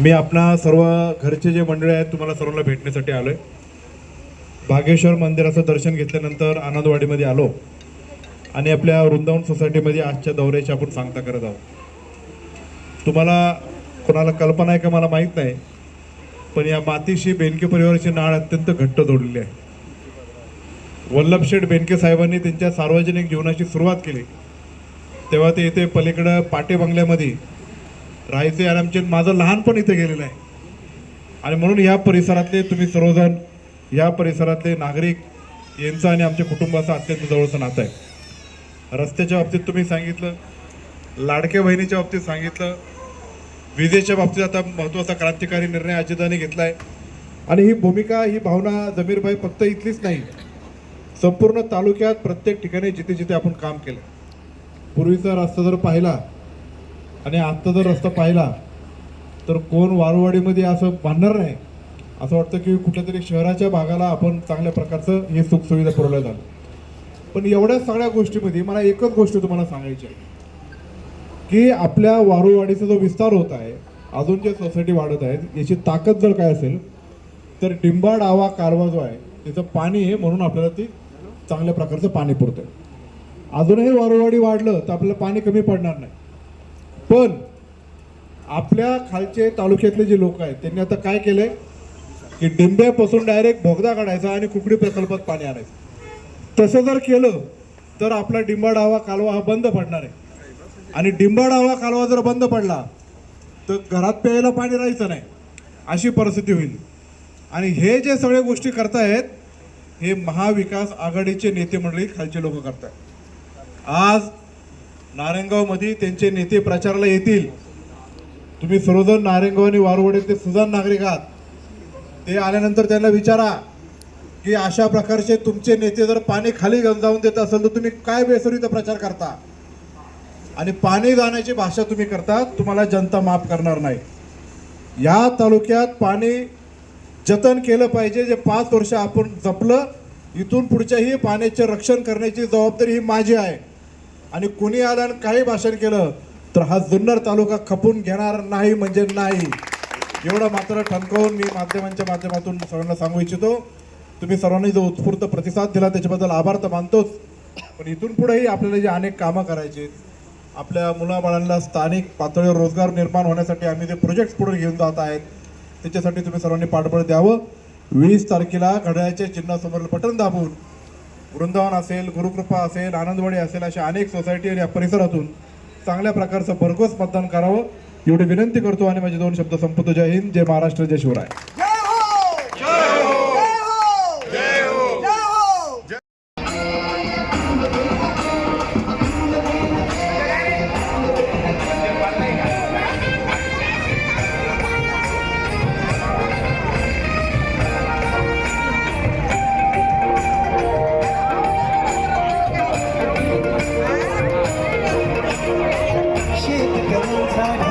मी आपणा सर्व घरचे जे मंडळी आहेत तुम्हाला सर्वांना भेटण्यासाठी आलोय. बागेश्वर मंदिराचं दर्शन घेतल्यानंतर आनंदवाडीमध्ये आलो. आणि आपल्या वृंदावन सोसायटीमध्ये आजच्या दौऱ्याची आपण सांगता करत आहोत. तुम्हाला कोणाला कल्पना आहे का मला माहीत नाही पण या मातीशी बेनके परिवाराची नाळ अत्यंत घट्ट जोडलेली आहे. वल्लभशेठ बेनके साहेबांनी त्यांच्या सार्वजनिक जीवनाची सुरुवात केली. तेव्हा ते इथे पलीकडं पाटे बंगल्यामध्ये राहायचे आणि आमचे माझं लहानपण इथे गेलेलं आहे. आणि म्हणून या परिसरातले तुम्ही सर्वजण या परिसरातले नागरिक यांचं आणि आमच्या कुटुंबाचं अत्यंत जवळचं नातं आहे. रस्त्याच्या बाबतीत तुम्ही सांगितलं लाडक्या बहिणीच्या बाबतीत सांगितलं विजेच्या बाबतीत आता महत्त्वाचा क्रांतिकारी निर्णय अजिताने घेतला आहे. आणि ही भूमिका ही भावना जमीरबाई फक्त इथलीच नाही संपूर्ण तालुक्यात प्रत्येक ठिकाणी जिथे जिथे आपण काम केलं. पूर्वीचा रस्ता जर पाहिला आणि आत्ता जर रस्ता पाहिला तर कोण वारुवाडीमध्ये असं बांधणार नाही? असं वाटतं की कुठल्यातरी शहराच्या भागाला आपण चांगल्या प्रकारचं हे सुखसुविधा पुरवल्या झालं पण एवढ्या सगळ्या गोष्टीमध्ये मला एकच गोष्ट तुम्हाला सांगायची आहे की आपल्या वारुवाडीचा जो विस्तार होत आहे अजून जे सोसायटी वाढत आहेत याची ताकद जर काय असेल तर डिंबा डावा कारवा जो आहे त्याचं पाणी आहे म्हणून आपल्याला ती चांगल्या प्रकारचं पाणी पुरतं अजूनही वारुवाडी वाढलं तर आपल्याला पाणी कमी पडणार नाही. पण आपल्या खालचे तालुक्यातले जे लोक आहेत त्यांनी आता काय केलंय? की डिंब्यापासून डायरेक्ट भोगदा काढायचा आणि कुकडी प्रकल्पात पाणी आणायचं. तसं जर केलं तर आपला डिंबा डावा कालवा हा बंद पडणार आहे. आणि डिंबा डावा कालवा जर बंद पडला तर घरात प्यायला पाणी राहायचं नाही. अशी परिस्थिती होईल. आणि हे जे सगळ्या गोष्टी करतायत हे महाविकास आघाडीचे नेते मंडळी खालचे लोक करतायत. आज नारायणगावमध्ये त्यांचे नेते प्रचाराला येतील. तुम्ही सर्वजण नारायणगाव आणि ते सुजाण नागरिक आहात. ते आल्यानंतर त्यांना विचारा की अशा प्रकारचे तुमचे नेते जर पाणी खाली गंजावून जाऊन देत असेल तर तुम्ही काय बेसरीचा प्रचार करता? आणि पाणी जाण्याची भाषा तुम्ही करता तुम्हाला जनता माफ करणार नाही. या तालुक्यात पाणी जतन केलं पाहिजे जे पाच वर्ष आपण जपलं इथून पुढच्याही पाण्याचे रक्षण करण्याची जबाबदारी ही माझी आहे. आणि कुणी आलं आणि काही भाषण केलं तर हा जुन्नर तालुका खपून घेणार नाही म्हणजे नाही. एवढं मात्र ठणकावून मी माध्यमांच्या माध्यमातून सर्वांना सांगू इच्छितो. तुम्ही सर्वांनी जो उत्स्फूर्त प्रतिसाद दिला त्याच्याबद्दल आभार तर मानतोच. पण इथून पुढेही आपल्याला जे अनेक कामं करायची आपल्या मुलाबाळांना स्थानिक पातळीवर रोजगार निर्माण होण्यासाठी आम्ही जे प्रोजेक्ट पुढे घेऊन जात आहेत त्याच्यासाठी तुम्ही सर्वांनी पाठबळ द्यावं. वीस तारखेला घड्याळ्याच्या चिन्हासमोर बटन दाबून वृंदावन असेल गुरुकृपा असेल आनंदवाडी असेल अशा अनेक सोसायटी आणि या परिसरातून चांगल्या प्रकारचं भरघोस मतदान करावं एवढी विनंती करतो आणि माझे दोन शब्द संपतो. जय हिंद जय महाराष्ट्र जय शिवराय. time.